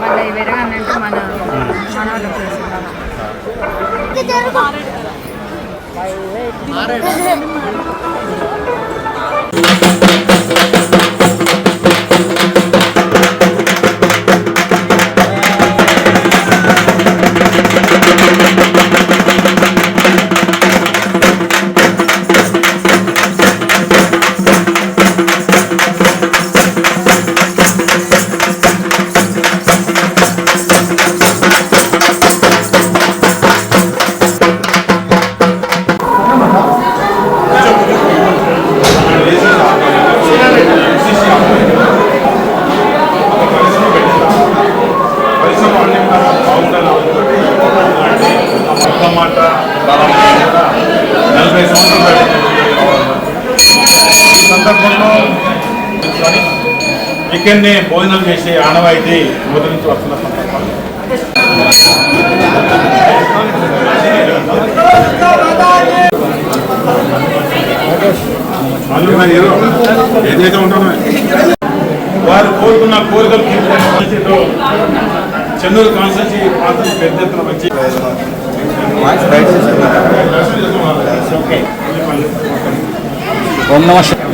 మళ్ళీ పెరగాలంటే మన మన వాళ్ళు ఈ సందర్భంలో ఇక్కడనే భోజనం చేసే ఆనవాయితీ మొదటి నుంచి వస్తున్న ఏదైతే ఉంటామో వారు కోరుకున్న కోరికలు తీర్చడంలో చెన్నూరు కాన్స్టెన్సీ పాత్ర పెద్ద ఎత్తున వచ్చి ওম নমঃ শিবায়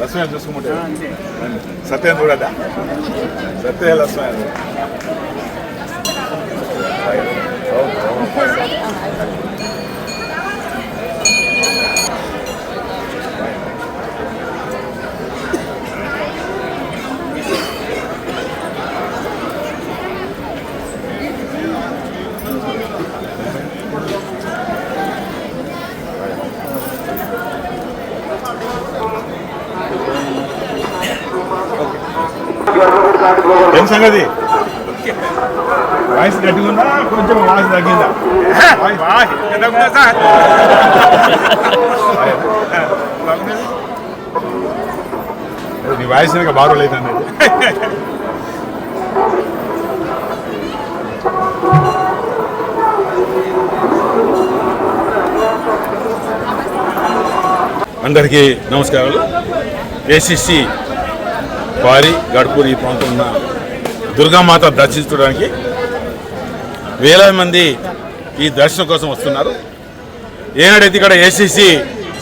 Lakshmi చూసుకుంటే సత్యం చూడదా సత్య లక్ష్మీ ఏం సంగతి? వాయిస్ గట్టిగా ఉందా కొంచెం వాయిస్ తగ్గిందా? నీ వాయిస్ బాగా అవుతుంది. అందరికీ నమస్కారాలు. ఏసీసీ వారి గడ్పూర్ ఈ ప్రాంతం ఉన్న దుర్గామాత దర్శించడానికి వేలాది మంది ఈ దర్శనం కోసం వస్తున్నారు. ఏనాడైతే ఇక్కడ ఏసీసీ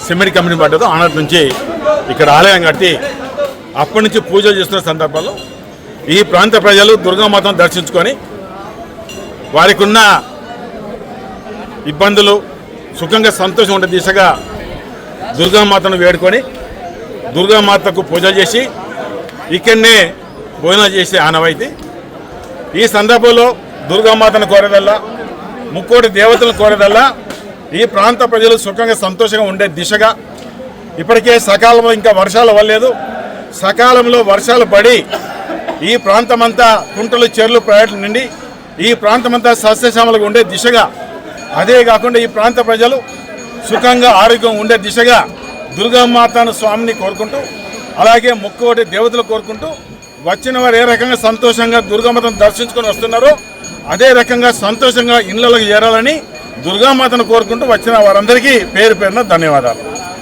సిమెంట్ కంపెనీ పడ్డదో ఆనాటి నుంచి ఇక్కడ ఆలయం కట్టి అప్పటి నుంచి పూజలు చేస్తున్న సందర్భంలో ఈ ప్రాంత ప్రజలు దుర్గామాతను దర్శించుకొని వారికి ఉన్న ఇబ్బందులు సుఖంగా సంతోషం ఉండే దిశగా దుర్గామాతను వేడుకొని దుర్గామాతకు పూజలు చేసి ఇక్కడనే భోజనం చేసే ఆనవాయితీ. ఈ సందర్భంలో దుర్గామాతను కోరేదల్లా ముక్కోటి దేవతలను కోరేదల్లా ఈ ప్రాంత ప్రజలు సుఖంగా సంతోషంగా ఉండే దిశగా ఇప్పటికే సకాలంలో ఇంకా వర్షాలు అవ్వలేదు సకాలంలో వర్షాలు పడి ఈ ప్రాంతమంతా కుంటలు చెర్లు ప్రయాటం నిండి ఈ ప్రాంతమంతా సస్యశ్యామలుగా ఉండే దిశగా అదే కాకుండా ఈ ప్రాంత ప్రజలు సుఖంగా ఆరోగ్యం ఉండే దిశగా దుర్గామాతను స్వామిని కోరుకుంటూ అలాగే ముక్కోటి దేవతలు కోరుకుంటూ వచ్చిన వారు ఏ రకంగా సంతోషంగా దుర్గామాతను దర్శించుకొని వస్తున్నారో అదే రకంగా సంతోషంగా ఇళ్ళలోకి చేరాలని దుర్గామాతను కోరుకుంటూ వచ్చిన వారందరికీ పేరు పేరున ధన్యవాదాలు.